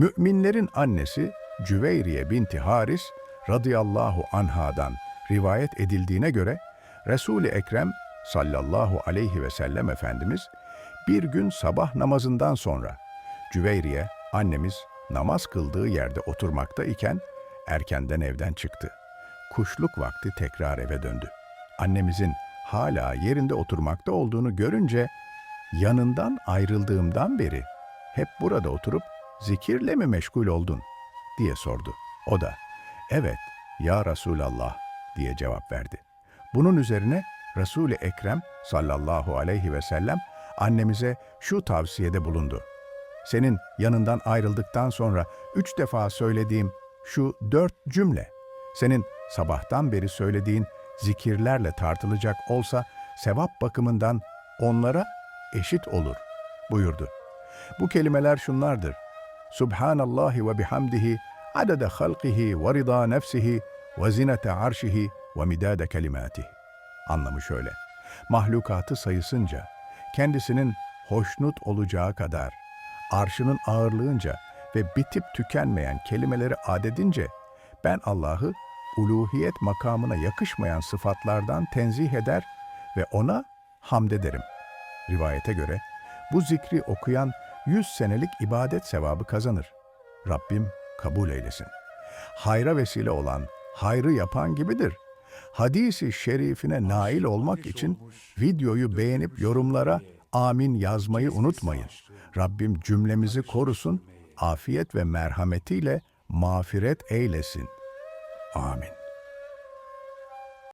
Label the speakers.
Speaker 1: Müminlerin annesi Cüveyriye binti Haris radıyallahu anhadan rivayet edildiğine göre Resul-i Ekrem sallallahu aleyhi ve sellem Efendimiz bir gün sabah namazından sonra Cüveyriye annemiz namaz kıldığı yerde oturmakta iken erkenden evden çıktı. Kuşluk vakti tekrar eve döndü. Annemizin hala yerinde oturmakta olduğunu görünce yanından ayrıldığımdan beri hep burada oturup zikirle mi meşgul oldun diye sordu. O da evet ya Resulallah diye cevap verdi. Bunun üzerine Resul-i Ekrem sallallahu aleyhi ve sellem annemize şu tavsiyede bulundu. Senin yanından ayrıldıktan sonra üç defa söylediğim şu dört cümle, senin sabahtan beri söylediğin zikirlerle tartılacak olsa sevap bakımından onlara eşit olur buyurdu. Bu kelimeler şunlardır. Subhanallahi ve bihamdihi adede halqihi ve rida nefsihi ve zinete arşihi ve midade. Anlamı şöyle. Mahlukatı sayısınca, kendisinin hoşnut olacağı kadar, arşının ağırlığınca ve bitip tükenmeyen kelimeleri adedince ben Allah'ı uluhiyet makamına yakışmayan sıfatlardan tenzih eder ve ona hamd ederim. Rivayete göre bu zikri okuyan yüz senelik ibadet sevabı kazanır. Rabbim kabul eylesin. Hayra vesile olan, hayrı yapan gibidir. Hadisi şerifine nail olmak için videoyu beğenip yorumlara amin yazmayı unutmayın. Rabbim cümlemizi korusun, afiyet ve merhametiyle mağfiret eylesin. Amin.